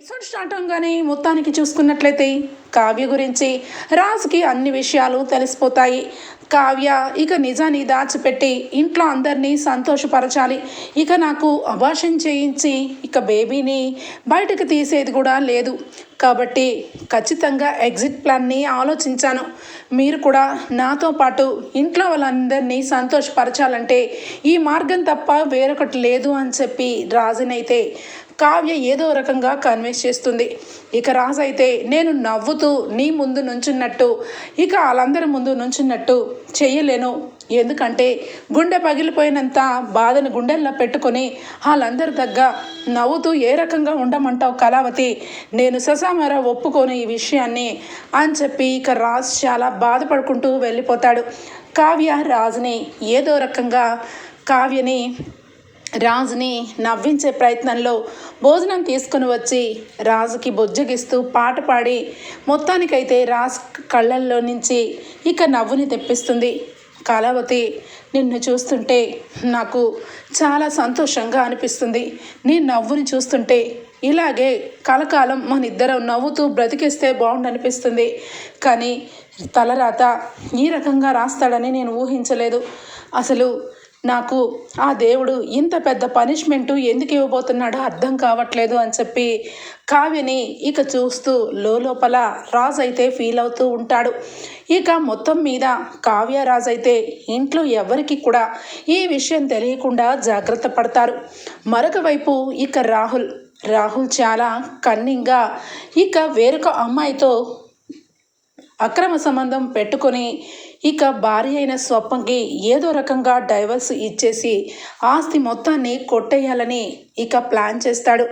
Episode start అవగానే మొత్తానికి చూసుకున్నట్లయితే కావ్య గురించి రాజుకి అన్ని విషయాలు తెలిసిపోతాయి. కావ్య ఇక నిజాన్ని దాచిపెట్టి ఇంట్లో అందరినీ సంతోషపరచాలి. ఇక నాకు అభాషణ చేయించి ఇక బేబీని బయటకు తీసేది కూడా లేదు. కాబట్టి ఖచ్చితంగా ఎగ్జిట్ ప్లాన్ని ఆలోచించాను. మీరు కూడా నాతో పాటు ఇంట్లో వాళ్ళందరినీ సంతోషపరచాలంటే ఈ మార్గం తప్ప వేరొకటి లేదు అని చెప్పి రాజునైతే కావ్య ఏదో రకంగా కన్విన్స్ చేస్తుంది. ఇక రాజు అయితే నేను నవ్వుతూ నీ ముందు నుంచున్నట్టు ఇక వాళ్ళందరి ముందు నుంచున్నట్టు చెయ్యలేను. ఎందుకంటే గుండె పగిలిపోయినంత బాధను గుండెల్లో పెట్టుకొని వాళ్ళందరి దగ్గర నవ్వుతూ ఏ రకంగా ఉండమంటావు కళావతి? నేను ససామర ఒప్పుకొని ఈ విషయాన్ని అని చెప్పి ఇక రాజు చాలా బాధపడుకుంటూ వెళ్ళిపోతాడు. కావ్య రాజుని ఏదో రకంగా కావ్యని రాజుని నవ్వించే ప్రయత్నంలో భోజనం తీసుకుని వచ్చి రాజుకి బొజ్జగిస్తూ పాట పాడి మొత్తానికైతే రాజు కళ్ళల్లో నుంచి ఇక నవ్వుని తెప్పిస్తుంది. కళావతి నిన్ను చూస్తుంటే నాకు చాలా సంతోషంగా అనిపిస్తుంది. నీ నవ్వుని చూస్తుంటే ఇలాగే కలకాలం మన ఇద్దరం నవ్వుతూ బ్రతికిస్తే బాగుండనిపిస్తుంది. కానీ తలరాత ఈ రకంగా రాస్తాడని నేను ఊహించలేదు. అసలు నాకు ఆ దేవుడు ఇంత పెద్ద పనిష్మెంటు ఎందుకు ఇవ్వబోతున్నాడో అర్థం కావట్లేదు అని చెప్పి కావ్యని ఇక చూస్తూ లోపల రాజు అయితే ఫీల్ అవుతూ ఉంటాడు. ఇక మొత్తం మీద కావ్య రాజు అయితే ఇంట్లో ఎవరికి కూడా ఈ విషయం తెలియకుండా జాగ్రత్త పడతారు. మరొక వైపు ఇక రాహుల్. రాహుల్ చాలా కన్నింగా ఇక వేరొక అమ్మాయితో అక్రమ సంబంధం పెట్టుకొని ఇక భార్య అయిన స్వప్నకి ఏదో రకంగా డైవర్స్ ఇచ్చేసి ఆస్తి మొత్తాన్ని కొట్టేయాలని ఇక ప్లాన్ చేస్తాడు.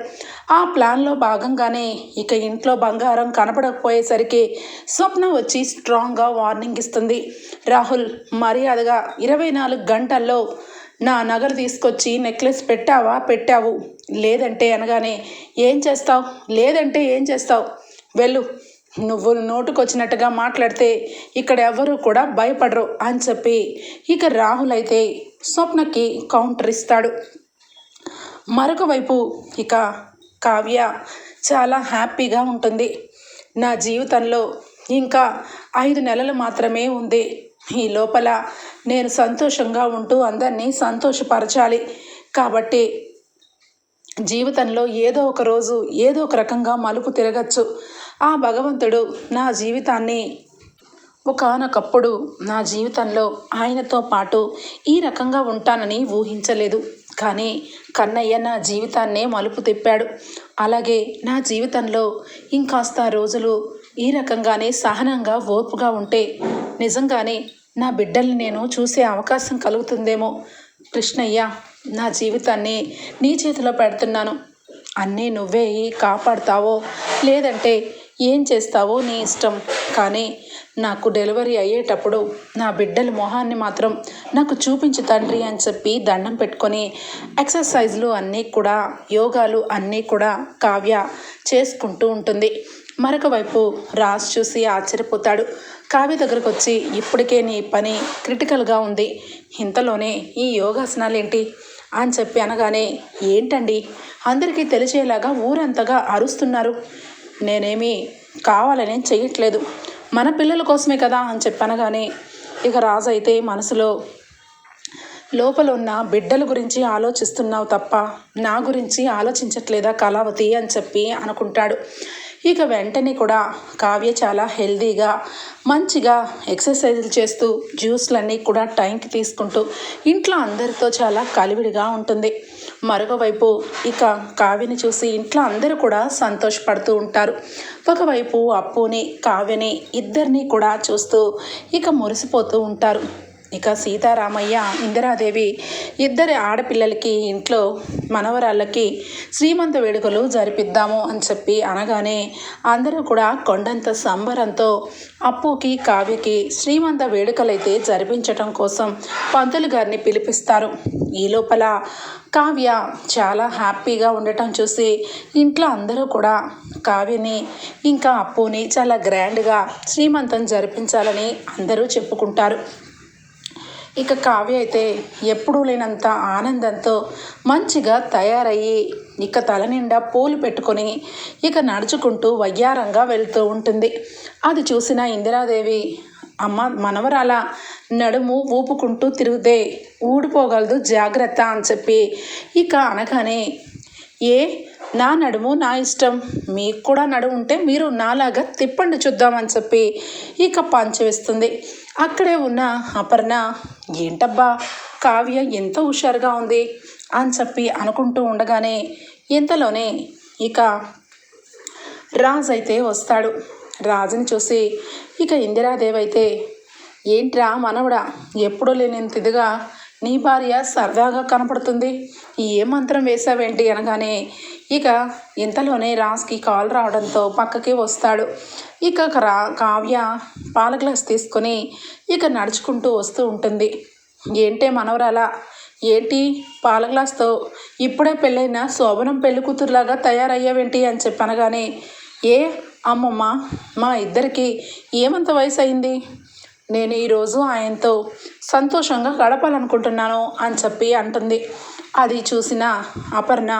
ఆ ప్లాన్లో భాగంగానే ఇక ఇంట్లో బంగారం కనపడకపోయేసరికి స్వప్న వచ్చి స్ట్రాంగ్గా వార్నింగ్ ఇస్తుంది. రాహుల్ మర్యాదగా ఇరవై నాలుగు గంటల్లో నా నగలు తీసుకొచ్చి నెక్లెస్ పెట్టావా? పెట్టావు. లేదంటే అనగానే ఏం చేస్తావు? లేదంటే ఏం చేస్తావు? వెళ్ళు. నువ్వు నోటుకొచ్చినట్టుగా మాట్లాడితే ఇక్కడ ఎవరు కూడా భయపడరు అని చెప్పి ఇక రాహుల్ అయితే స్వప్నకి కౌంటర్ ఇస్తాడు. మరొక వైపు ఇక కావ్య చాలా హ్యాపీగా ఉంటుంది. నా జీవితంలో ఇంకా ఐదు నెలలు మాత్రమే ఉంది. ఈ లోపల నేను సంతోషంగా ఉంటూ అందరినీ సంతోషపరచాలి. కాబట్టి జీవితంలో ఏదో ఒక రోజు ఏదో ఒక రకంగా మలుపు తిరగచ్చు. ఆ భగవంతుడు నా జీవితాన్ని ఒకనొకప్పుడు నా జీవితంలో ఆయనతో పాటు ఈ రకంగా ఉంటానని ఊహించలేదు. కానీ కన్నయ్య నా జీవితాన్నే మలుపు తిప్పాడు. అలాగే నా జీవితంలో ఇంకాస్త రోజులు ఈ రకంగానే సహనంగా ఓర్పుగా ఉంటే నిజంగానే నా బిడ్డల్ని నేను చూసే అవకాశం కలుగుతుందేమో. కృష్ణయ్య నా జీవితాన్ని నీ చేతిలో పెడుతున్నాను. అన్నీ నువ్వే కాపాడుతావో లేదంటే ఏం చేస్తావో నీ ఇష్టం. కానీ నాకు డెలివరీ అయ్యేటప్పుడు నా బిడ్డల మొహాన్ని మాత్రం నాకు చూపించు తండ్రి అని చెప్పి దండం పెట్టుకొని ఎక్సర్సైజ్లు అన్నీ కూడా యోగాలు అన్నీ కూడా కావ్య చేసుకుంటూ ఉంటుంది. మరొక వైపు రాజ్ చూసి ఆశ్చర్యపోతాడు. కావ్య దగ్గరకు వచ్చి ఇప్పటికే నీ పని క్రిటికల్గా ఉంది. ఇంతలోనే ఈ యోగాసనాలు ఏంటి అని చెప్పి అనగానే ఏంటండి? అందరికీ తెలిసేలాగా ఊరంతగా అరుస్తున్నారు. నేనేమి కావాలని చెయ్యట్లేదు. మన పిల్లల కోసమే కదా అని చెప్పనగానే ఇక రాజు అయితే మనసులో లోపల ఉన్న బిడ్డల గురించి ఆలోచిస్తున్నావు తప్ప నా గురించి ఆలోచించట్లేదా కళావతి అని చెప్పి అనుకుంటాడు. ఇక వెంటనే కూడా కావ్య చాలా హెల్దీగా మంచిగా ఎక్సర్సైజులు చేస్తూ జ్యూస్లన్నీ కూడా టైంకి తీసుకుంటూ ఇంట్లో అందరితో చాలా కలివిడిగా ఉంటుంది. మరొకవైపు ఇక కావ్యని చూసి ఇంట్లో అందరూ కూడా సంతోషపడుతూ ఉంటారు. ఒకవైపు అప్పుని కావ్యని ఇద్దరిని కూడా చూస్తూ ఇక మురిసిపోతూ ఉంటారు. ఇక సీతారామయ్య ఇందిరాదేవి ఇద్దరి ఆడపిల్లలకి ఇంట్లో మనవరాళ్ళకి శ్రీమంత వేడుకలు జరిపిద్దాము అని చెప్పి అనగానే అందరూ కూడా కొండంత సంబరంతో అప్పుకి కావ్యకి శ్రీమంత వేడుకలైతే జరిపించటం కోసం పంతులు గారిని పిలిపిస్తారు. ఈ లోపల కావ్య చాలా హ్యాపీగా ఉండటం చూసి ఇంట్లో అందరూ కూడా కావ్యని ఇంకా అప్పుని చాలా గ్రాండ్గా శ్రీమంతం జరిపించాలని అందరూ చెప్పుకుంటారు. ఇక కావ్య అయితే ఎప్పుడూ లేనంత ఆనందంతో మంచిగా తయారయ్యి ఇక తల నిండా పూలు పెట్టుకొని ఇక నడుచుకుంటూ వయ్యారంగా వెళ్తూ ఉంటుంది. అది చూసిన ఇందిరాదేవి అమ్మ మనవరాల? నడుము ఊపుకుంటూ తిరుగుతే ఊడిపోగలదు జాగ్రత్త అని చెప్పి ఇక అనగానే ఏ నా నడుము నా ఇష్టం. మీకు కూడా నడుము ఉంటే మీరు నాలాగా తిప్పండి చూద్దామని చెప్పి ఇక పంచి వేస్తుంది. అక్కడే ఉన్న అపర్ణ ఏంటబ్బా కావ్య ఎంత హుషారుగా ఉంది అని చెప్పి అనుకుంటూ ఉండగానే ఇంతలోనే ఇక రాజు అయితే వస్తాడు. రాజుని చూసి ఇక ఇందిరాదేవి అయితే ఏంట్రా మనవడా ఎప్పుడూ లేనంత ఇదిగా నీ భార్య సరదాగా కనపడుతుంది. ఏ మంత్రం వేసావేంటి అనగానే ఇక ఇంతలోనే రాజ్కి కాల్ రావడంతో పక్కకి వస్తాడు. ఇక రా కావ్య పాల గ్లాస్ తీసుకొని ఇక నడుచుకుంటూ వస్తూ ఉంటుంది. ఏంటే మనవరాలా? ఏంటి? పాల గ్లాస్తో ఇప్పుడే పెళ్ళైన శోభనం పెళ్ళి కూతురులాగా తయారయ్యావేంటి అని చెప్పనగానే ఏ అమ్మమ్మ మా ఇద్దరికి ఏమంత వయసు అయింది నేను ఈరోజు ఆయనతో సంతోషంగా గడపాలనుకుంటున్నాను అని చెప్పి అంటుంది. అది చూసిన అపర్ణ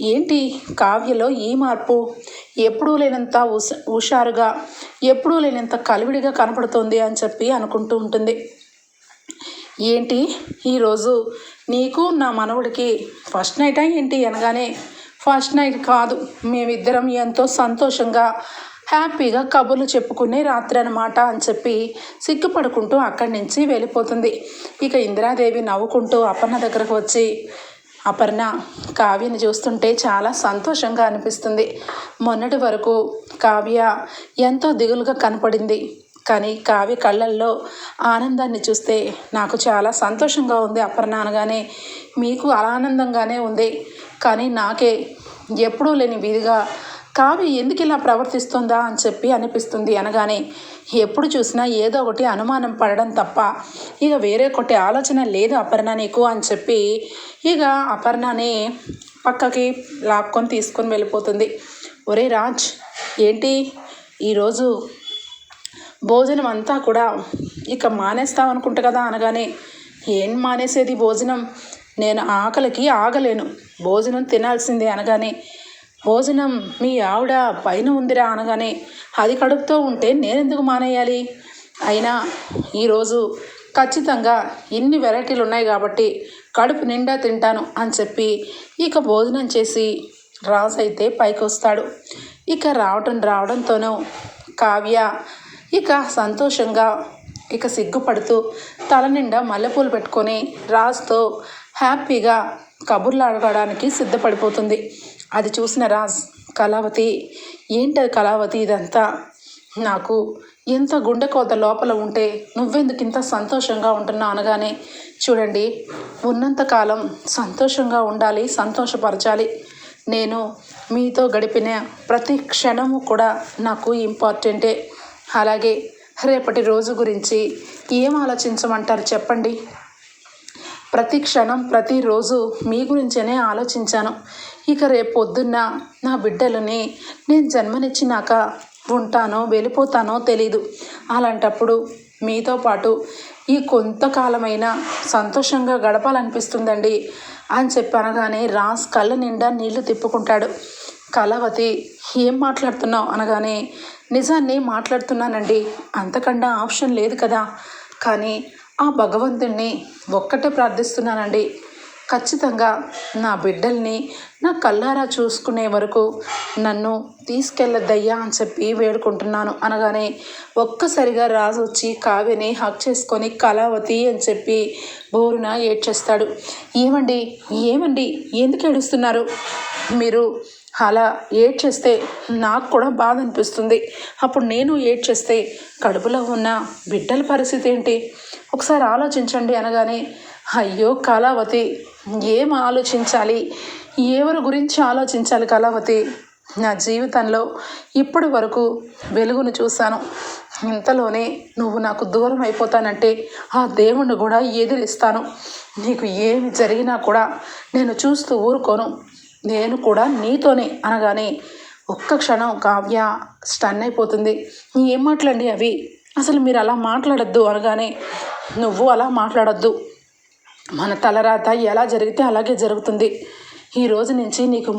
ఏంటి కావ్యలో ఈ మార్పు? ఎప్పుడూ లేనంత ఉష హుషారుగా ఎప్పుడూ లేనంత కలివిడిగా కనపడుతుంది అని చెప్పి అనుకుంటూ ఉంటుంది. ఏంటి ఈరోజు నీకు నా మనవుడికి ఫస్ట్ నైటా ఏంటి అనగానే ఫస్ట్ నైట్ కాదు. మేమిద్దరం ఎంతో సంతోషంగా హ్యాపీగా కబుర్లు చెప్పుకునే రాత్రి అనమాట అని చెప్పి సిగ్గుపడుకుంటూ అక్కడి నుంచి వెళ్ళిపోతుంది. ఇక ఇందిరాదేవి నవ్వుకుంటూ అపర్ణ దగ్గరకు వచ్చి అపర్ణ కావ్యని చూస్తుంటే చాలా సంతోషంగా అనిపిస్తుంది. మొన్నటి వరకు కావ్య ఎంతో దిగులుగా కనపడింది. కానీ కావ్య కళ్ళల్లో ఆనందాన్ని చూస్తే నాకు చాలా సంతోషంగా ఉంది అపర్ణ అనగానే. మీకు ఆనందంగానే ఉంది. కానీ నాకే ఎప్పుడూ లేని విధిగా కావ్య ఎందుకు ఇలా ప్రవర్తిస్తుందా అని చెప్పి అనిపిస్తుంది అనగానే ఎప్పుడు చూసినా ఏదో ఒకటి అనుమానం పడడం తప్ప ఇక వేరే ఒకటి ఆలోచన లేదు అపర్ణ నీకు అని చెప్పి ఇక అపర్ణని పక్కకి లాక్కొని తీసుకొని వెళ్ళిపోతుంది. ఒరే రాజ్ ఏంటి? ఈరోజు భోజనం అంతా కూడా ఇక మానేస్తాం అనుకుంటా కదా అనగానే ఏం మానేసేది భోజనం? నేను ఆకలికి ఆగలేను. భోజనం తినాల్సిందే అనగానే భోజనం మీ ఆవిడ పైన ఉందిరా అనగానే అది కడుపుతో ఉంటే నేనెందుకు మానేయాలి? అయినా ఈరోజు ఖచ్చితంగా ఇన్ని వెరైటీలు ఉన్నాయి కాబట్టి కడుపు నిండా తింటాను అని చెప్పి ఇక భోజనం చేసి రాజు అయితే పైకి వస్తాడు ఇక రావటం రావడంతోనూ కావ్య ఇక సంతోషంగా ఇక సిగ్గుపడుతూ తల నిండా మల్లెపూలు పెట్టుకొని రాజుతో హ్యాపీగా కబుర్లు అడగడానికి సిద్ధపడిపోతుంది. అది చూసిన రాజ్ కళావతి ఏంటది కళావతి ఇదంతా? నాకు ఎంత గుండె కోత లోపల ఉంటే నువ్వెందుకు ఇంత సంతోషంగా ఉంటున్నావు అనగానే చూడండి ఉన్నంతకాలం సంతోషంగా ఉండాలి సంతోషపరచాలి. నేను మీతో గడిపిన ప్రతి క్షణము కూడా నాకు ఇంపార్టెంటే. అలాగే రేపటి రోజు గురించి ఏం ఆలోచించమంటారు చెప్పండి. ప్రతి క్షణం ప్రతిరోజు మీ గురించేనే ఆలోచించాను. ఇక రేపు పొద్దున్న నా బిడ్డలని నేను జన్మనిచ్చినాక ఉంటానో వెళ్ళిపోతానో తెలీదు. అలాంటప్పుడు మీతో పాటు ఈ కొంతకాలమైనా సంతోషంగా గడపాలనిపిస్తుందండి అని చెప్పి అనగానే రాస్ కళ్ళ నిండా నీళ్ళు తిప్పుకుంటాడు. కళావతి ఏం మాట్లాడుతున్నావు? అనగానే నిజాన్ని మాట్లాడుతున్నానండి. అంతకన్నా ఆప్షన్ లేదు కదా. కానీ ఆ భగవంతుణ్ణి ఒక్కటే ప్రార్థిస్తున్నానండి. ఖచ్చితంగా నా బిడ్డల్ని నా కల్లారా చూసుకునే వరకు నన్ను తీసుకెళ్ళద్దయ్యా అని చెప్పి వేడుకుంటున్నాను. అనగానే ఒక్కసారిగా రాజు వచ్చి కావ్యని హక్ చేసుకొని కళావతి అని చెప్పి బోరున ఏడ్చేస్తాడు. ఏమండి? ఏమండి? ఎందుకు ఏడుస్తున్నారు? మీరు అలా ఏడ్చేస్తే నాకు కూడా బాధ అనిపిస్తుంది. అప్పుడు నేను ఏడ్చేస్తే కడుపులో ఉన్న బిడ్డల పరిస్థితి ఏంటి? ఒకసారి ఆలోచించండి అనగానే అయ్యో కళావతి ఏం ఆలోచించాలి? ఎవరి గురించి ఆలోచించాలి కళావతి? నా జీవితంలో ఇప్పటి వరకు వెలుగును చూశాను. ఇంతలోనే నువ్వు నాకు దూరం అయిపోతానంటే ఆ దేవుణ్ణి కూడా ఎదిరిస్తాను. నీకు ఏమి జరిగినా కూడా నేను చూస్తూ ఊరుకోను. నేను కూడా నీతోనే అనగానే ఒక్క క్షణం కావ్య స్టన్ అయిపోతుంది. ఏం మాటలండి అవి? అసలు మీరు అలా మాట్లాడద్దు అనగానే నువ్వు అలా మాట్లాడద్దు. మన తలరాత ఎలా జరిగితే అలాగే జరుగుతుంది. ఈ రోజు నుంచి నీకు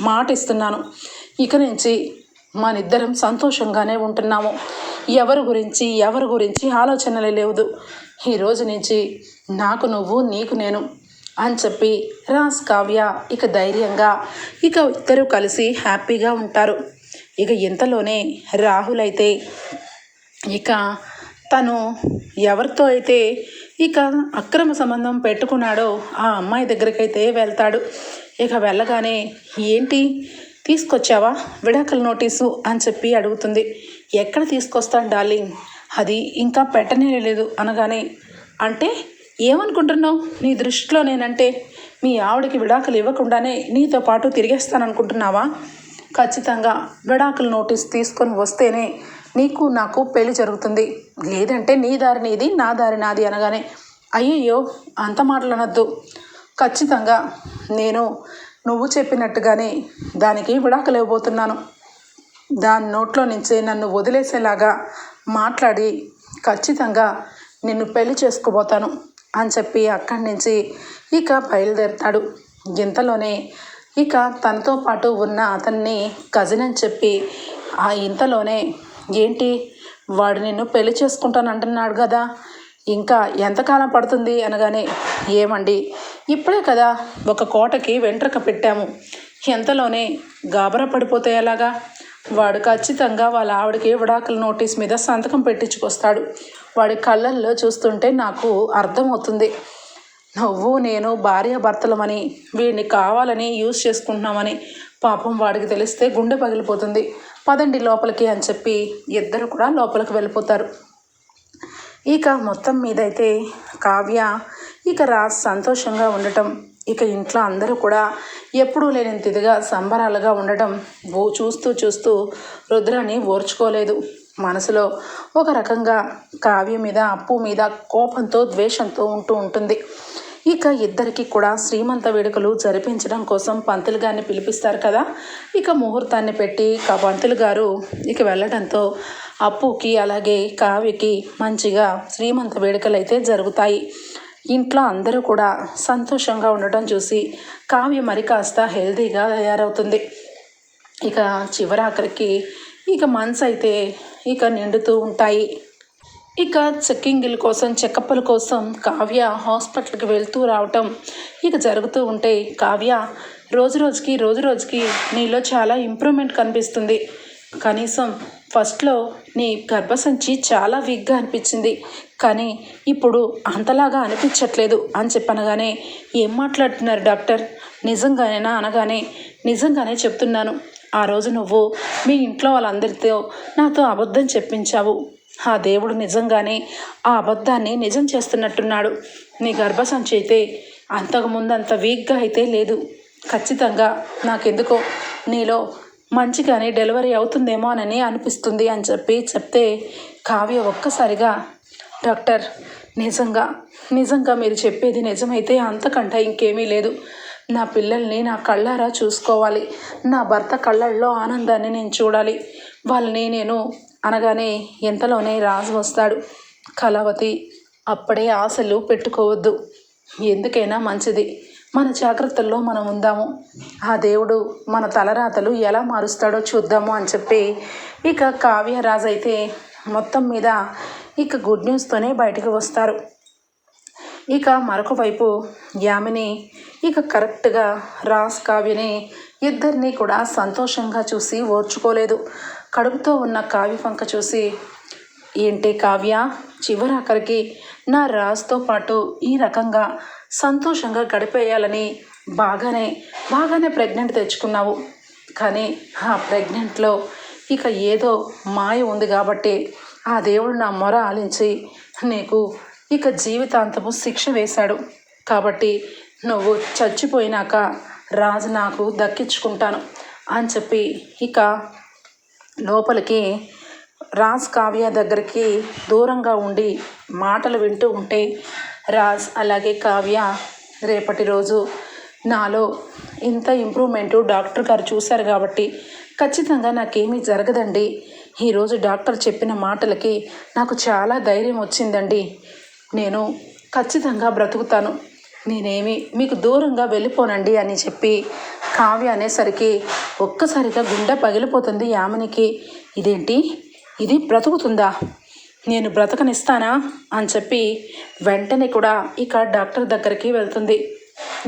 మాట ఇస్తున్నాను ఇక నుంచి మనిద్దరం సంతోషంగానే ఉంటున్నాము. ఎవరి గురించి ఎవరి గురించి ఆలోచనలే లేవు. ఈ రోజు నుంచి నాకు నువ్వు నీకు నేను అని చెప్పి రాజ్ కావ్య ఇక ధైర్యంగా ఇక ఇద్దరు కలిసి హ్యాపీగా ఉంటారు. ఇక ఇంతలోనే రాహుల్ అయితే ఇక తను ఎవరితో అయితే ఇక అక్రమ సంబంధం పెట్టుకున్నాడో ఆ అమ్మాయి దగ్గరికైతే వెళ్తాడు. ఇక వెళ్ళగానే ఏంటి? తీసుకొచ్చావా? విడాకుల నోటీసు? అని చెప్పి అడుగుతుంది. ఎక్కడ తీసుకొస్తాను డార్లింగ్? అది ఇంకా పెట్టనే లేదు అనగానే అంటే ఏమనుకుంటున్నావు? నీ దృష్టిలో నేనంటే మీ ఆవిడకి విడాకులు ఇవ్వకుండానే నీతో పాటు తిరిగేస్తాననుకుంటున్నావా? ఖచ్చితంగా విడాకుల నోటీస్ తీసుకొని వస్తేనే నీకు నాకు పెళ్ళి జరుగుతుంది. లేదంటే నీ దారి నీది నా దారి నాది అనగానే అయ్యయ్యో అంత మాటలు అనొద్దు ఖచ్చితంగా నేను నువ్వు చెప్పినట్టుగానే దానికి విడాకులు ఇవ్వబోతున్నాను. దాని నోట్లో నుంచి నన్ను వదిలేసేలాగా మాట్లాడి ఖచ్చితంగా నిన్ను పెళ్ళి చేసుకోబోతాను. అని చెప్పి అక్కడి నుంచి ఇక బయలుదేరుతాడు. ఇంతలోనే ఇక తనతో పాటు ఉన్న అతన్ని కజిన్ అని చెప్పి ఆ ఇంతలోనే ఏంటి? వాడు నిన్ను పెళ్ళి చేసుకుంటాను అంటున్నాడు కదా. ఇంకా ఎంతకాలం పడుతుంది? అనగానే ఏమండి ఇప్పుడే కదా ఒక కోటకి వెంట్రక పెట్టాము. ఎంతలోనే గాబరా పడిపోతే ఎలాగా? వాడు ఖచ్చితంగా వాళ్ళ ఆవిడకి విడాకుల నోటీస్ మీద సంతకం పెట్టించుకొస్తాడు. వాడి కళ్ళల్లో చూస్తుంటే నాకు అర్థమవుతుంది. నువ్వు నేను భార్య భర్తలమని వీడిని కావాలని యూజ్ చేసుకుంటున్నామని పాపం వాడికి తెలిస్తే గుండె పగిలిపోతుంది. పదండి లోపలికి అని చెప్పి ఇద్దరు కూడా లోపలికి వెళ్ళిపోతారు. ఇక మొత్తం మీదైతే కావ్య ఇక రాజ్ సంతోషంగా ఉండటం ఇక ఇంట్లో అందరూ కూడా ఎప్పుడూ లేనంతిదిగా సంబరాలుగా ఉండటం ఓ చూస్తూ చూస్తూ రుద్రాన్ని ఓర్చుకోలేదు. మనసులో ఒక రకంగా కావ్య మీద అప్పు మీద కోపంతో ద్వేషంతో ఉంటూ ఉంటుంది. ఇక ఇద్దరికి కూడా శ్రీమంత వేడుకలు జరిపించడం కోసం పంతులు గారిని పిలిపిస్తారు కదా. ఇక ముహూర్తాన్ని పెట్టి ఇక పంతులు గారు ఇక వెళ్ళడంతో అప్పుకి అలాగే కావ్యకి మంచిగా శ్రీమంత వేడుకలు అయితే జరుగుతాయి. ఇంట్లో అందరూ కూడా సంతోషంగా ఉండటం చూసి కావ్య మరి కాస్త హెల్తీగా తయారవుతుంది. ఇక చివరాఖరికి ఇక మనసు అయితే ఇక నిండుతూ ఉంటాయి. ఇక చెక్కింగిల్ కోసం చెకప్పుల కోసం కావ్య హాస్పిటల్కి వెళ్తూ రావటం ఇక జరుగుతూ ఉంటే కావ్య రోజు రోజుకి రోజు రోజుకి నీలో చాలా ఇంప్రూవ్మెంట్ కనిపిస్తుంది. కనీసం ఫస్ట్లో నీ గర్భసంచి చాలా వీక్గా అనిపించింది. కానీ ఇప్పుడు అంతలాగా అనిపించట్లేదు అని చెప్పనగానే ఏం మాట్లాడుతున్నారు డాక్టర్? నిజంగానేనా అనగానే నిజంగానే చెప్తున్నాను. ఆ రోజు నువ్వు మీ ఇంట్లో వాళ్ళందరితో నాతో అబద్ధం చెప్పించావు. ఆ దేవుడు నిజంగానే ఆ అబద్ధాన్ని నిజం చేస్తున్నట్టున్నాడు. నీ గర్భసంచి అయితే అంతకుముందు అంత వీక్గా అయితే లేదు. ఖచ్చితంగా నాకెందుకో నీలో మంచిగానే డెలివరీ అవుతుందేమో అని అనిపిస్తుంది అని చెప్పి చెప్తే కావ్య ఒక్కసారిగా డాక్టర్ నిజంగా నిజంగా మీరు చెప్పేది నిజమైతే అంతకంటే ఇంకేమీ లేదు. నా పిల్లల్ని నా కళ్ళారా చూసుకోవాలి. నా భర్త కళ్ళల్లో ఆనందాన్ని నేను చూడాలి. వాళ్ళని నేను అనగానే ఎంతలోనే రాజు వస్తాడు. కళావతి అప్పుడే ఆశలు పెట్టుకోవద్దు. ఎందుకైనా మంచిది. మన జాగ్రత్తల్లో మనం ఉందాము. ఆ దేవుడు మన తలరాతలు ఎలా మారుస్తాడో చూద్దాము అని చెప్పి ఇక కావ్యరాజు అయితే మొత్తం మీద ఇక గుడ్ న్యూస్తోనే బయటకు వస్తారు. ఇక మరొక వైపు యామిని ఇక కరెక్ట్గా రాస్ కావ్యని ఇద్దరిని కూడా సంతోషంగా చూసి ఓర్చుకోలేదు. కడుపుతో ఉన్న కావ్య పంక చూసి ఏంటి కావ్య చివరాఖరికి నా రాజుతో పాటు ఈ రకంగా సంతోషంగా గడిపేయాలని బాగానే బాగానే ప్రెగ్నెంట్ తెచ్చుకున్నావు. కానీ ఆ ప్రెగ్నెంట్లో ఇక ఏదో మాయ ఉంది కాబట్టి ఆ దేవుడు నా మొర ఆలించి నీకు ఇక జీవితాంతము శిక్ష వేశాడు. కాబట్టి నువ్వు చచ్చిపోయినాక రాజు నాకు దక్కించుకుంటాను అని చెప్పి ఇక లోపలికి రాజ్ కావ్య దగ్గరికి దూరంగా ఉండి మాటలు వింటూ ఉంటే రాజ్ అలాగే కావ్య రేపటి రోజు నాలో ఇంత ఇంప్రూవ్మెంటు డాక్టర్ గారు చూశారు కాబట్టి ఖచ్చితంగా నాకేమీ జరగదండి. ఈరోజు డాక్టర్ చెప్పిన మాటలకి నాకు చాలా ధైర్యం వచ్చిందండి. నేను ఖచ్చితంగా బ్రతుకుతాను. నేనేమి మీకు దూరంగా వెళ్ళిపోనండి అని చెప్పి కావ్య అనేసరికి ఒక్కసారిగా గుండె పగిలిపోతుంది యామినికి. ఇదేంటి? ఇది బ్రతుకుతుందా? నేను బ్రతకనిస్తానా? అని చెప్పి వెంటనే కూడా ఇక డాక్టర్ దగ్గరికి వెళ్తుంది.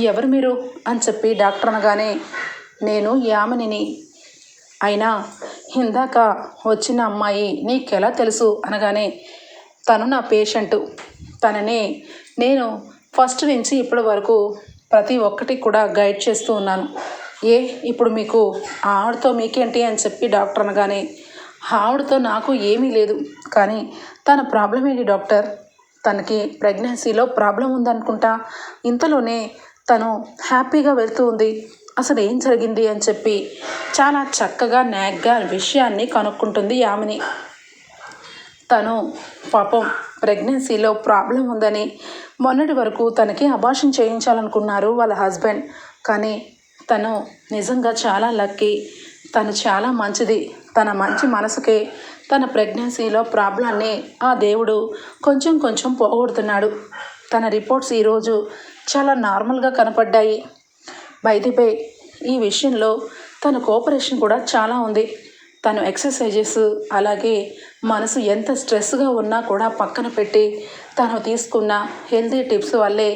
ఎవరు మీరు? అని చెప్పి డాక్టర్ అనగానే నేను యామినిని. అయినా ఇందాక వచ్చిన అమ్మాయి నీకెలా తెలుసు? అనగానే తను నా పేషెంట్. తనని నేను ఫస్ట్ నుంచి ఇప్పటి వరకు ప్రతి ఒక్కటి కూడా గైడ్ చేస్తూ ఉన్నాను. ఏ ఇప్పుడు మీకు ఆవిడతో మీకేంటి అని చెప్పి డాక్టర్ అనగానే ఆవిడతో నాకు ఏమీ లేదు. కానీ తన ప్రాబ్లం ఏంటి డాక్టర్ తనకి ప్రెగ్నెన్సీలో ప్రాబ్లం ఉందనుకుంటా? ఇంతలోనే తను హ్యాపీగా వెళ్తూ ఉంది. అసలు ఏం జరిగింది అని చెప్పి చాలా చక్కగా నాగ్గా విషయాన్ని కనుక్కుంటుంది యామిని. తను పాపం ప్రెగ్నెన్సీలో ప్రాబ్లం ఉందని మొన్నటి వరకు తనకి అబార్షన్ చేయించాలనుకున్నారు వాళ్ళ హస్బెండ్. కానీ తను నిజంగా చాలా లక్కీ. తను చాలా మంచిది. తన మంచి మనసుకే తన ప్రెగ్నెన్సీలో ప్రాబ్లాన్ని ఆ దేవుడు కొంచెం కొంచెం పోగొడుతున్నాడు. తన రిపోర్ట్స్ ఈరోజు చాలా నార్మల్గా కనపడ్డాయి. బైదిపై ఈ విషయంలో తన కోఆపరేషన్ కూడా చాలా ఉంది. తను ఎక్సర్సైజెస్ అలాగే మనసు ఎంత స్ట్రెస్గా ఉన్నా కూడా పక్కన పెట్టి తను తీసుకున్న హెల్తీ టిప్స్ వల్లే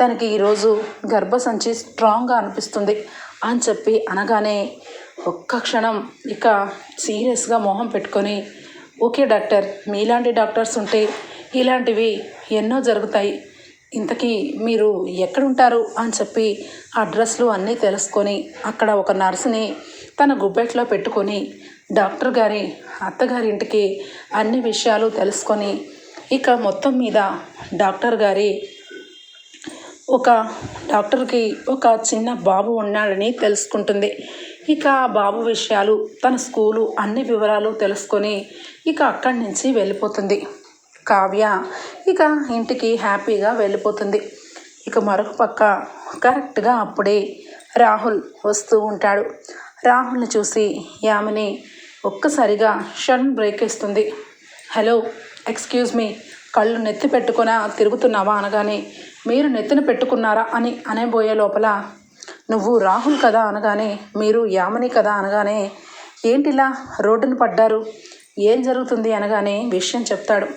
తనకి ఈరోజు గర్భసంచి స్ట్రాంగ్గా అనిపిస్తుంది అని చెప్పి అనగానే ఒక్క క్షణం ఇక సీరియస్గా మొహం పెట్టుకొని ఓకే డాక్టర్ మీలాంటి డాక్టర్స్ ఉంటే ఇలాంటివి ఎన్నో జరుగుతాయి. ఇంతకీ మీరు ఎక్కడుంటారు? అని చెప్పి అడ్రస్లు అన్నీ తెలుసుకొని అక్కడ ఒక నర్సుని తన గుబ్బెట్లో పెట్టుకొని డాక్టర్ గారి అత్తగారి ఇంటికి అన్ని విషయాలు తెలుసుకొని ఇక మొత్తం మీద డాక్టర్ గారి ఒక డాక్టర్కి ఒక చిన్న బాబు ఉన్నాడని తెలుసుకుంటుంది. ఇక ఆ బాబు విషయాలు తన స్కూలు అన్ని వివరాలు తెలుసుకొని ఇక అక్కడి నుంచి వెళ్ళిపోతుంది. కావ్య ఇక ఇంటికి హ్యాపీగా వెళ్ళిపోతుంది. ఇక మరొక పక్క కరెక్ట్గా అప్పుడే రాహుల్ వస్తూ ఉంటాడు. రాహుల్ని చూసి యామిని ఒక్కసారిగా షన్ బ్రేక్ ఇస్తుంది. హలో ఎక్స్క్యూజ్ మీ కళ్ళు నెత్తి పెట్టుకున్నా తిరుగుతున్నావా అనగానే మీరు నెత్తిన పెట్టుకున్నారా అని అనేబోయే లోపల నువ్వు రాహుల్ కదా అనగానే మీరు యామిని కదా అనగానే ఏంటిలా రోడ్డున పడ్డారు? ఏం జరుగుతుంది అనగానే విషయం చెప్తాడు.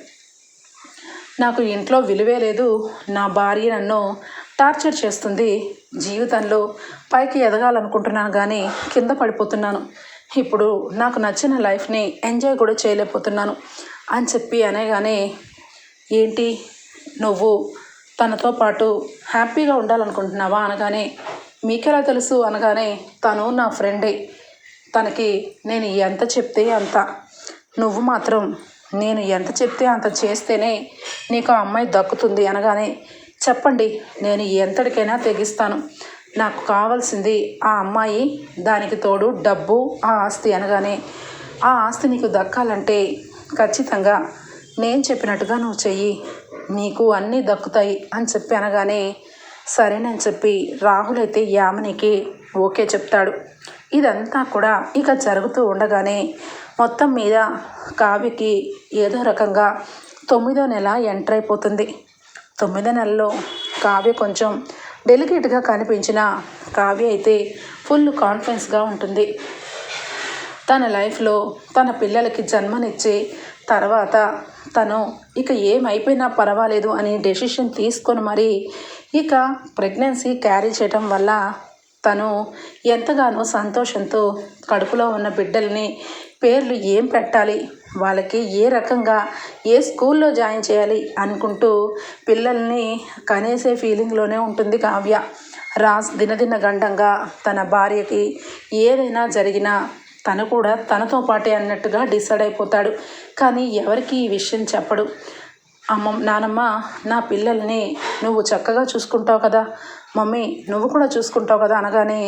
నాకు ఇంట్లో విలువే లేదు నా భార్య నన్ను టార్చర్ చేస్తుంది. జీవితంలో పైకి ఎదగాలనుకుంటున్నాను కానీ కింద పడిపోతున్నాను. ఇప్పుడు నాకు నచ్చిన లైఫ్ని ఎంజాయ్ కూడా చేయలేకపోతున్నాను అని చెప్పి అనగానే ఏంటి? నువ్వు తనతో పాటు హ్యాపీగా ఉండాలనుకుంటున్నావా? అనగానే మీకెలా తెలుసు? అనగానే తను నా ఫ్రెండే. తనకి నేను ఎంత చెప్తే అంత. నువ్వు మాత్రం నేను ఎంత చెప్తే అంత చేస్తేనే నీకు ఆ అమ్మాయి దక్కుతుంది. అనగానే చెప్పండి నేను ఎంతటికైనా తెగిస్తాను. నాకు కావాల్సింది ఆ అమ్మాయి. దానికి తోడు డబ్బు ఆ ఆస్తి అనగానే ఆ ఆస్తి నీకు దక్కాలంటే ఖచ్చితంగా నేను చెప్పినట్టుగా నువ్వు చెయ్యి. నీకు అన్నీ దక్కుతాయి అని చెప్పి అనగానే సరేనని చెప్పి రాహుల్ అయితే యామినికి ఓకే చెప్తాడు. ఇదంతా కూడా ఇక జరుగుతూ ఉండగానే మొత్తం మీద కావ్యకి ఏదో రకంగా తొమ్మిదో నెల ఎంటర్ అయిపోతుంది. తొమ్మిదో నెలలో కావ్య కొంచెం డెలికేట్గా కనిపించిన కావ్య అయితే ఫుల్ కాన్ఫిడెన్స్గా ఉంటుంది. తన లైఫ్లో తన పిల్లలకి జన్మనిచ్చి తర్వాత తను ఇక ఏమైపోయినా పర్వాలేదు అని డెసిషన్ తీసుకొని మరి ఇక ప్రెగ్నెన్సీ క్యారీ చేయటం వల్ల తను ఎంతగానో సంతోషంతో కడుపులో ఉన్న బిడ్డల్ని పేర్లు ఏం పెట్టాలి? వాళ్ళకి ఏ రకంగా ఏ స్కూల్లో జాయిన్ చేయాలి అనుకుంటూ పిల్లల్ని కనేసే ఫీలింగ్లోనే ఉంటుంది కావ్య. రాజ్ దినదిన గండంగా తన భార్యకి ఏదైనా జరిగినా తను కూడా తనతో పాటే అన్నట్టుగా డిసైడ్ అయిపోతాడు. కానీ ఎవరికి ఈ విషయం చెప్పడు. అమ్మ నానమ్మ నా పిల్లల్ని నువ్వు చక్కగా చూసుకుంటావు కదా. మమ్మీ నువ్వు కూడా చూసుకుంటావు కదా అనగానే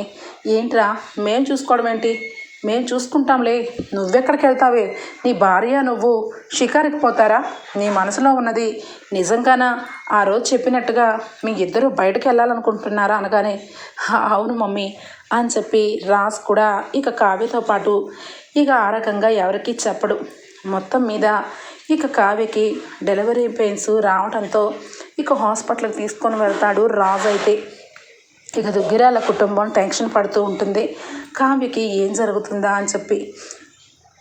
ఏంట్రా మేం చూసుకోవడం ఏంటి? మేం చూసుకుంటాంలే. నువ్వెక్కడికి వెళ్తావే? నీ భార్య నువ్వు షికారికి పోతారా? నీ మనసులో ఉన్నది నిజంగానా? ఆ రోజు చెప్పినట్టుగా మీ ఇద్దరు బయటకు వెళ్ళాలనుకుంటున్నారా అనగానే అవును మమ్మీ అని చెప్పి రాజ్ కూడా ఇక కావ్యతో పాటు ఇక ఆ రకంగా ఎవరికి చెప్పడు. మొత్తం మీద ఇక కావ్యకి డెలివరీ పెయిన్స్ రావడంతో ఇక హాస్పిటల్కి తీసుకొని వెళ్తాడు రాజు అయితే. ఇక దుగ్గిరాల కుటుంబం టెన్షన్ పడుతూ ఉంటుంది. కావ్యకి ఏం జరుగుతుందా అని చెప్పి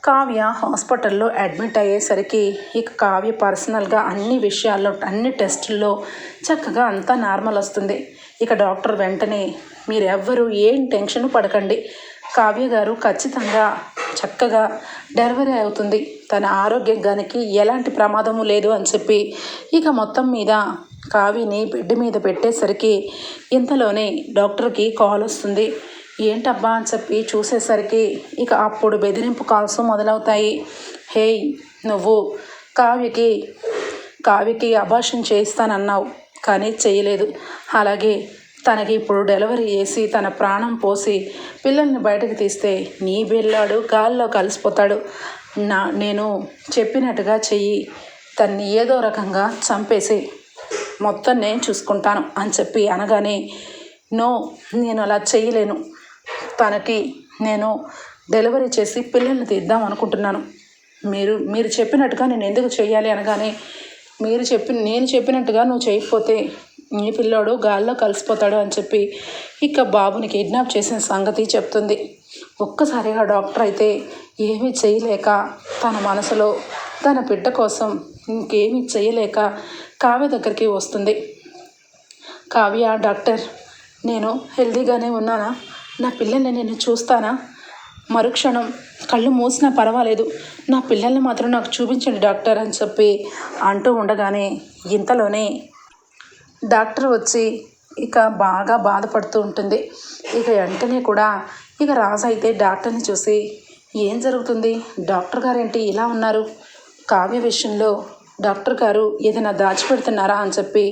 కావ్య హాస్పిటల్లో అడ్మిట్ అయ్యేసరికి ఇక కావ్య పర్సనల్గా అన్ని విషయాల్లో అన్ని టెస్టుల్లో చక్కగా అంతా నార్మల్ వస్తుంది. ఇక డాక్టర్ వెంటనే మీరెవ్వరూ ఏం టెన్షన్ పడకండి. కావ్య గారు ఖచ్చితంగా చక్కగా డెలివరీ అవుతుంది. తన ఆరోగ్యానికి ఎలాంటి ప్రమాదము లేదు అని చెప్పి ఇక మొత్తం మీద కావిని బెడ్ మీద పెట్టేసరికి ఇంతలోనే డాక్టర్కి కాల్ వస్తుంది. ఏంటబ్బా? అని చెప్పి చూసేసరికి ఇక అప్పుడు బెదిరింపు కాల్స్ మొదలవుతాయి. హేయ్ నువ్వు కావ్యకి కావ్యకి అభాషణ చేయిస్తానన్నావు కానీ చేయలేదు. అలాగే తనకి ఇప్పుడు డెలివరీ చేసి తన ప్రాణం పోసి పిల్లల్ని బయటకు తీస్తే నీ బిల్లాడు గాల్లో కలిసిపోతాడు. నా నేను చెప్పినట్టుగా చెయ్యి. తన్ని ఏదో రకంగా చంపేసి మొత్తం నేను చూసుకుంటాను అని చెప్పి అనగానే నో నేను అలా చేయలేను. తనకి నేను డెలివరీ చేసి పిల్లల్ని తీద్దాం అనుకుంటున్నాను. మీరు మీరు చెప్పినట్టుగా నేను ఎందుకు చేయాలి? అనగానే మీరు చెప్పి నేను చెప్పినట్టుగా నువ్వు చేయకపోతే నీ పిల్లోడు గాల్లో కలిసిపోతాడు అని చెప్పి ఇక బాబుని కిడ్నాప్ చేసిన సంగతి చెప్తుంది. ఒక్కసారిగా డాక్టర్ అయితే ఏమీ చేయలేక తన మనసులో తన బిడ్డ కోసం ఇంకేమీ చేయలేక కావ్య దగ్గరికి వస్తుంది. కావ్య డాక్టర్ నేను హెల్దీగానే ఉన్నానా? నా పిల్లల్ని నేను చూస్తానా? మరుక్షణం కళ్ళు మూసినా పర్వాలేదు. నా పిల్లల్ని మాత్రం నాకు చూపించండి డాక్టర్ అని చెప్పి అంటూ ఉండగానే ఇంతలోనే డాక్టర్ వచ్చి ఇక బాగా బాధపడుతూ ఉంటుంది. ఇక వెంటనే కూడా ఇక రాజు అయితే డాక్టర్ని చూసి ఏం జరుగుతుంది? డాక్టర్ గారు ఏంటి ఇలా ఉన్నారు? కావ్య విషయంలో డాక్టర్ గారు ఏదైనా దాచిపెడుతున్నారా అని చెప్పి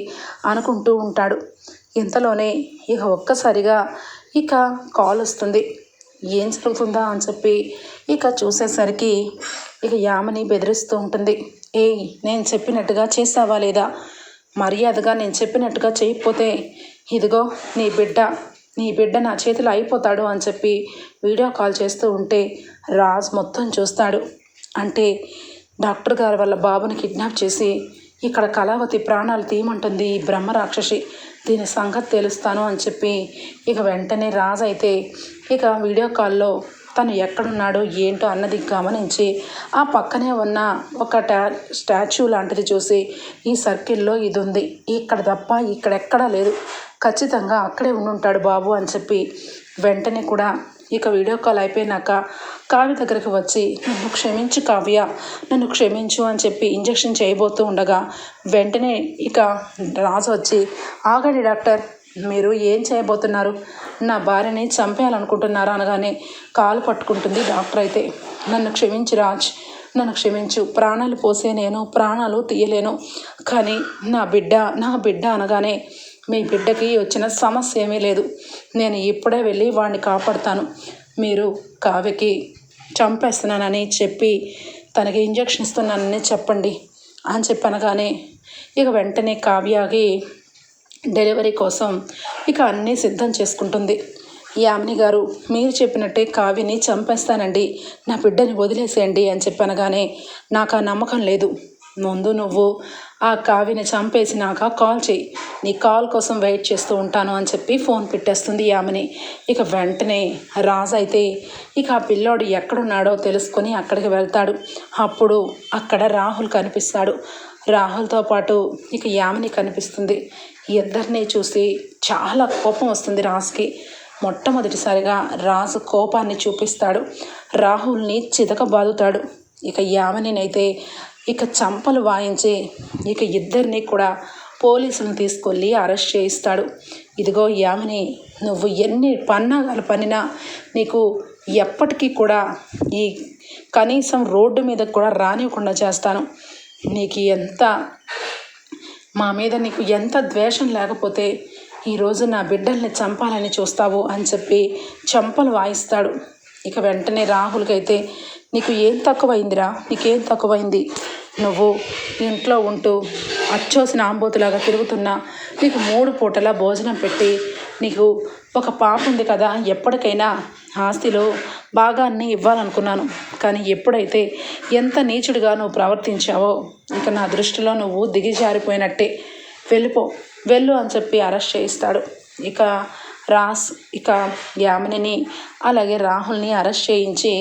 అనుకుంటూ ఉంటాడు. ఇంతలోనే ఇక ఒక్కసారిగా ఇక కాల్ వస్తుంది. ఏం జరుగుతుందా అని చెప్పి ఇక చూసేసరికి ఇక యామని బెదిరిస్తూ ఉంటుంది. ఏయ్ నేను చెప్పినట్టుగా చేసావా లేదా? మర్యాదగా నేను చెప్పినట్టుగా చేయకపోతే ఇదిగో నీ బిడ్డ నీ బిడ్డ నా చేతిలో అయిపోతాడు అని చెప్పి వీడియో కాల్ చేస్తూ ఉంటే రాజ్ మొత్తం చూస్తాడు. అంటే డాక్టర్ గారు వాళ్ళ బాబుని కిడ్నాప్ చేసి ఇక్కడ కళావతి ప్రాణాలు తీయమంటుంది ఈ బ్రహ్మ రాక్షసి. దీని సంగతి తెలుస్తాను అని చెప్పి ఇక వెంటనే రాజు అయితే ఇక వీడియో కాల్లో తను ఎక్కడున్నాడో ఏంటో అన్నది గమనించి ఆ పక్కనే ఉన్న ఒక టా స్టాచ్యూ లాంటిది చూసి ఈ సర్కిల్లో ఇది ఉంది ఇక్కడ తప్ప ఇక్కడెక్కడా లేదు. ఖచ్చితంగా అక్కడే ఉండుంటాడు బాబు అని చెప్పి వెంటనే కూడా ఇక వీడియో కాల్ అయిపోయినాక కావ్య దగ్గరకు వచ్చి నన్ను క్షమించు కావ్య నన్ను క్షమించు అని చెప్పి ఇంజెక్షన్ చేయబోతూ ఉండగా వెంటనే ఇక రాజు వచ్చి ఆగండి డాక్టర్ మీరు ఏం చేయబోతున్నారు? నా భార్యని చంపేయాలనుకుంటున్నారా? అనగానే కాలు పట్టుకుంటుంది డాక్టర్ అయితే నన్ను క్షమించు రాజ్ నన్ను క్షమించు. ప్రాణాలు పోసే నేను ప్రాణాలు తీయలేను. కానీ నా బిడ్డ నా బిడ్డ అనగానే మీ బిడ్డకి వచ్చిన సమస్య ఏమీ లేదు. నేను ఇప్పుడే వెళ్ళి వాడిని కాపాడుతాను. మీరు కావ్యకి చంపేస్తున్నానని చెప్పి తనకి ఇంజక్షన్ ఇస్తున్నానని చెప్పండి అని చెప్పనగానే ఇక వెంటనే కావ్యకి డెలివరీ కోసం ఇక అన్నీ సిద్ధం చేసుకుంటుంది. యామిని గారు మీరు చెప్పినట్టే కావ్యని చంపేస్తానండి. నా బిడ్డని వదిలేసేయండి అని చెప్పనగానే నాకు ఆ నమ్మకం లేదు. ముందు నువ్వు ఆ కావ్యని చంపేసినాక కాల్ చేయి. నీ కాల్ కోసం వెయిట్ చేస్తూ ఉంటాను అని చెప్పి ఫోన్ పెట్టేస్తుంది ఆమెని ఇక వెంటనే రాజు అయితే ఇక ఆ పిల్లోడు ఎక్కడున్నాడో తెలుసుకొని అక్కడికి వెళ్తాడు. అప్పుడు అక్కడ రాహుల్ కనిపిస్తాడు. రాహుల్తో పాటు ఇక యామిని కనిపిస్తుంది. ఇద్దరిని చూసి చాలా కోపం వస్తుంది రాజుకి. మొట్టమొదటిసారిగా రాజు కోపాన్ని చూపిస్తాడు. రాహుల్ని చితకబాదుతాడు. ఇక యామినినైతే ఇక చంపలు వాయించి ఇక ఇద్దరిని కూడా పోలీసులను తీసుకెళ్ళి అరెస్ట్ చేయిస్తాడు. ఇదిగో యామిని నువ్వు ఎన్ని పన్నాగాలు పనినా నీకు ఎప్పటికీ కూడా ఈ కనీసం రోడ్డు మీద కూడా రానివ్వకుండా చేస్తాను. నీకు ఎంత మా మీద నీకు ఎంత ద్వేషం లేకపోతే ఈరోజు నా బిడ్డల్ని చంపాలని చూస్తావు అని చెప్పి చంపలు వాయిస్తాడు. ఇక వెంటనే రాహుల్కి అయితే నీకు ఏం తక్కువైందిరా? నీకేం తక్కువైంది? నువ్వు ఇంట్లో ఉంటూ అచ్చోసిన ఆంబోతులాగా తిరుగుతున్నా నీకు మూడు పూటల భోజనం పెట్టి నీకు ఒక పాప ఉంది కదా ఎప్పటికైనా ఆస్తిలో భాగాన్ని ఇవ్వాలనుకున్నాను. కానీ ఎప్పుడైతే ఎంత నీచుడిగా నువ్వు ప్రవర్తించావో ఇక నా దృష్టిలో నువ్వు దిగిజారిపోయినట్టే. వెళ్ళిపో వెళ్ళు అని చెప్పి అరెస్ట్ చేయిస్తాడు. ఇక రాస్ ఇక యామినిని అలాగే రాహుల్ని అరెస్ట్ చేయించి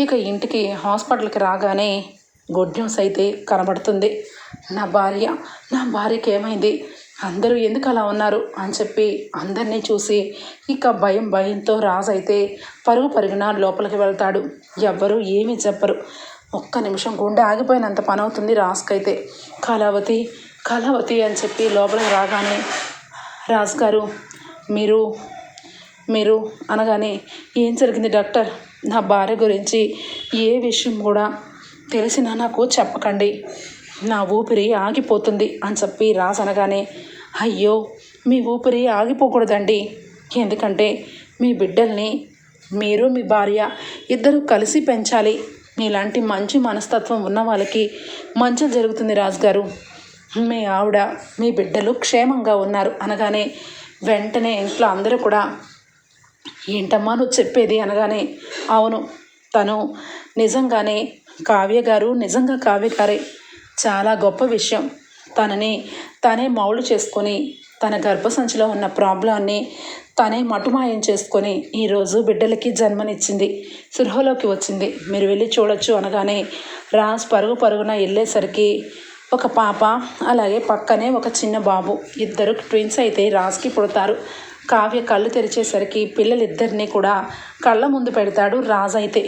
ఇక ఇంటికి హాస్పిటల్కి రాగానే గుడ్ న్యూస్ అయితే కనబడుతుంది. నా భార్య నా భార్యకి ఏమైంది? అందరూ ఎందుకు అలా ఉన్నారు? అని చెప్పి అందరినీ చూసి ఇక భయం భయంతో రాజైతే అయితే పరుగు పరుగున లోపలికి వెళ్తాడు. ఎవ్వరూ ఏమీ చెప్పరు. ఒక్క నిమిషం గుండె ఆగిపోయినంత పని అవుతుంది రాజుకైతే. కళావతి కళావతి అని చెప్పి లోపలికి రాగానే రాజు గారు మీరు మీరు అనగానే ఏం జరిగింది డాక్టర్? నా భార్య గురించి ఏ విషయం కూడా తెలిసినా నాకు చెప్పకండి. నా ఊపిరి ఆగిపోతుంది అని చెప్పి రాసనగానే అనగానే అయ్యో మీ ఊపిరి ఆగిపోకూడదండి. ఎందుకంటే మీ బిడ్డల్ని మీరు మీ భార్య ఇద్దరు కలిసి పెంచాలి. మీలాంటి మంచి మనస్తత్వం ఉన్న వాళ్ళకి మంచి జరుగుతుంది రాజుగారు. మీ ఆవిడ మీ బిడ్డలు క్షేమంగా ఉన్నారు. అనగానే వెంటనే ఇంట్లో అందరూ కూడా ఏంటమ్మా నువ్వు చెప్పేది అనగానే? అవును తను నిజంగానే కావ్య గారు నిజంగా కావ్య గారే. చాలా గొప్ప విషయం. తనని తనే మౌలు చేసుకొని తన గర్భసంచిలో ఉన్న ప్రాబ్లాన్ని తనే మటుమాయం చేసుకొని ఈరోజు బిడ్డలకి జన్మనిచ్చింది. సృహలోకి వచ్చింది. మీరు వెళ్ళి చూడొచ్చు అనగానే రాజ్ పరుగు పరుగున వెళ్ళేసరికి ఒక పాప అలాగే పక్కనే ఒక చిన్న బాబు. ఇద్దరు ట్విన్స్ అయితే రాజ్కి పుడతారు. కావ్య కళ్ళు తెరిచేసరికి పిల్లలిద్దరినీ కూడా కళ్ళ ముందు పెడతాడు రాజు అయితే.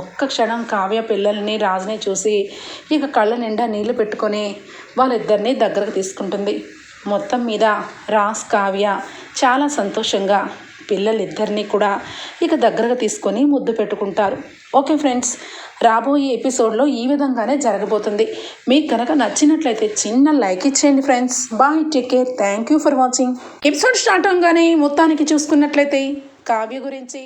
ఒక్క క్షణం కావ్య పిల్లల్ని రాజుని చూసి ఇక కళ్ళ నిండా నీళ్ళు పెట్టుకొని వాళ్ళిద్దరినీ దగ్గరకు తీసుకుంటుంది. మొత్తం మీద రాజ్ కావ్య చాలా సంతోషంగా పిల్లలిద్దరినీ కూడా ఇక దగ్గరగా తీసుకొని ముద్దు పెట్టుకుంటారు. ఓకే ఫ్రెండ్స్ రాబోయే ఎపిసోడ్లో ఈ విధంగానే జరగబోతుంది. మీకు కనుక నచ్చినట్లయితే చిన్న లైక్ ఇచ్చేయండి friends. Bye take care. Thank you for watching. Episode start అవగానే మొత్తానికి చూసుకున్నట్లయితే కావ్య గురించి